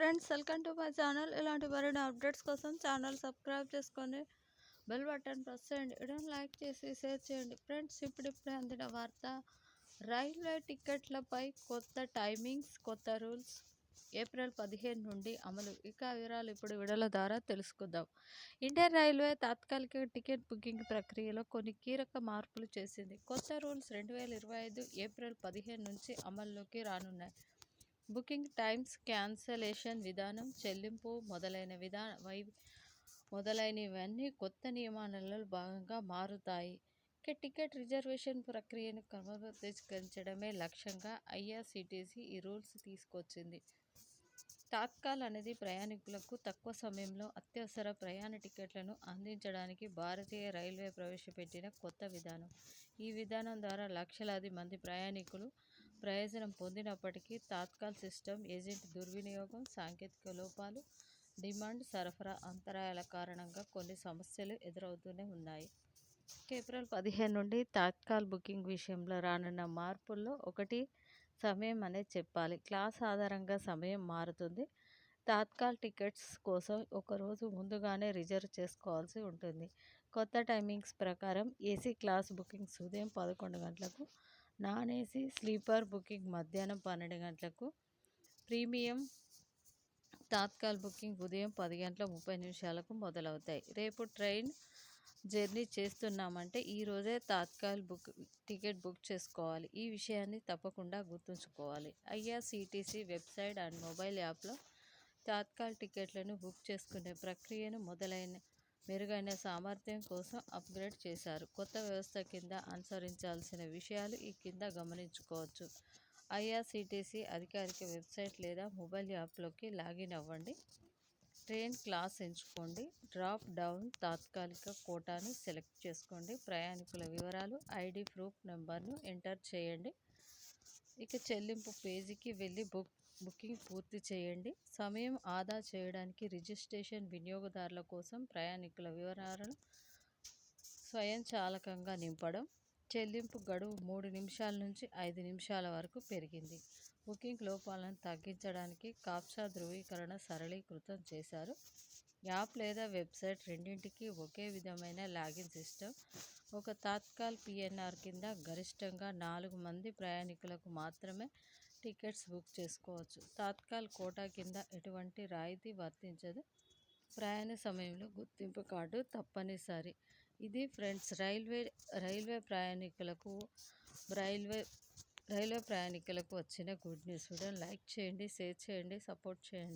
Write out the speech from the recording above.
Friends welcome to my channel. ఇలాంటి మరిన్ని updates కోసం ఛానల్ సబ్స్క్రైబ్ చేసుకొని బెల్ బటన్ ప్రెస్ చేయండి. ఇడన్ లైక్ చేసి షేర్ చేయండి. ఫ్రెండ్స్ ఇప్పుడిప్పుడే అందిన వార్త రైల్వే టికెట్లపై కొత్త టైమింగ్స్ కొత్త రూల్స్ ఏప్రిల్ పదిహేను నుండి అమలు. ఇక వివరాలు ఇప్పుడు విడల ద్వారా తెలుసుకుందాం. ఇండియన్ రైల్వే తాత్కాలిక టికెట్ బుకింగ్ ప్రక్రియలో కొన్ని కీలక మార్పులు చేసింది. కొత్త రూల్స్ రెండు వేల ఇరవై ఐదు ఏప్రిల్ పదిహేను నుంచి అమల్లోకి రానున్నాయి. బుకింగ్ టైమ్స్ క్యాన్సలేషన్ విధానం చెల్లింపు మొదలైన విధా వై మొదలైనవన్నీ కొత్త నియమాలలో భాగంగా మారుతాయి. ఇక టికెట్ రిజర్వేషన్ ప్రక్రియను క్రమబద్ధీకరించడమే లక్ష్యంగా ఐఆర్సిటిసి ఈ రూల్స్ తీసుకొచ్చింది. తాత్కాల్ అనేది ప్రయాణికులకు తక్కువ సమయంలో అత్యవసర ప్రయాణ టికెట్లను అందించడానికి భారతీయ రైల్వే ప్రవేశపెట్టిన కొత్త విధానం. ఈ విధానం ద్వారా లక్షలాది మంది ప్రయాణికులు ప్రయోజనం పొందినప్పటికీ తాత్కాల్ సిస్టమ్ ఏజెంట్ దుర్వినియోగం సాంకేతిక లోపాలు డిమాండ్ సరఫరా అంతరాయాల కారణంగా కొన్ని సమస్యలు ఎదురవుతూనే ఉన్నాయి. ఏప్రిల్ పదిహేను నుండి తాత్కాల్ బుకింగ్ విషయంలో రానున్న మార్పుల్లో ఒకటి సమయం అనేది చెప్పాలి. క్లాస్ ఆధారంగా సమయం మారుతుంది. తాత్కాల్ టికెట్స్ కోసం ఒకరోజు ముందుగానే రిజర్వ్ చేసుకోవాల్సి ఉంటుంది. కొత్త టైమింగ్స్ ప్రకారం ఏసీ క్లాస్ బుకింగ్స్ ఉదయం పదకొండు గంటలకు నాన్ ఏసీ స్లీపర్ బుకింగ్ మధ్యాహ్నం పన్నెండు గంటలకు ప్రీమియం తాత్కాల్ బుకింగ్ ఉదయం పది గంటల ముప్పై నిమిషాలకు మొదలవుతాయి. రేపు ట్రైన్ జర్నీ చేస్తున్నామంటే ఈరోజే తాత్కాల్ బుక్ టికెట్ బుక్ చేసుకోవాలి. ఈ విషయాన్ని తప్పకుండా గుర్తుంచుకోవాలి. ఐఆర్సీటీసీ వెబ్సైట్ అండ్ మొబైల్ యాప్లో తాత్కాల్ టికెట్లను బుక్ చేసుకునే ప్రక్రియను మొదలైన మెరుగైన సామర్థ్యం కోసం అప్గ్రేడ్ చేశారు. కొత్త వ్యవస్థ కింద అనుసరించాల్సిన విషయాలు ఈ కింద గమనించుకోవచ్చు. ఐఆర్సిటీసీ అధికారిక వెబ్సైట్ లేదా మొబైల్ యాప్లోకి లాగిన్ అవ్వండి. ట్రైన్ క్లాస్ ఎంచుకోండి. డ్రాప్ డౌన్ తాత్కాలిక కోటాను సెలెక్ట్ చేసుకోండి. ప్రయాణికుల వివరాలు ఐడి ప్రూఫ్ నెంబర్ను ఎంటర్ చేయండి. ఇక చెల్లింపు పేజీకి వెళ్ళి బుక్ బుకింగ్ పూర్తి చేయండి. సమయం ఆదా చేయడానికి రిజిస్ట్రేషన్ వినియోగదారుల కోసం ప్రయాణికుల వివరాలను స్వయంచాలకంగా నింపడం చెల్లింపు గడువు మూడు నిమిషాల నుంచి ఐదు నిమిషాల వరకు పెరిగింది. బుకింగ్ లోపాలను తగ్గించడానికి కాప్సా ధృవీకరణ సరళీకృతం చేశారు. యాప్ లేదా వెబ్సైట్ రెండింటికి ఒకే విధమైన లాగిన్ సిస్టమ్ ఒక తాత్కాల్ పిఎన్ఆర్ కింద గరిష్టంగా నాలుగు మంది ప్రయాణికులకు మాత్రమే టికెట్స్ బుక్ చేసుకోవచ్చు. తాత్కాల్ కోటా కింద ఎటువంటి రాయితీ వర్తించదు. ప్రయాణ సమయంలో గుర్తింపు కార్డు తప్పనిసరి. ఇది ఫ్రెండ్స్ రైల్వే రైల్వే ప్రయాణికులకు రైల్వే రైల్వే ప్రయాణికులకు వచ్చిన గుడ్ న్యూస్. వీడియోని లైక్ చేయండి షేర్ చేయండి సపోర్ట్ చేయండి.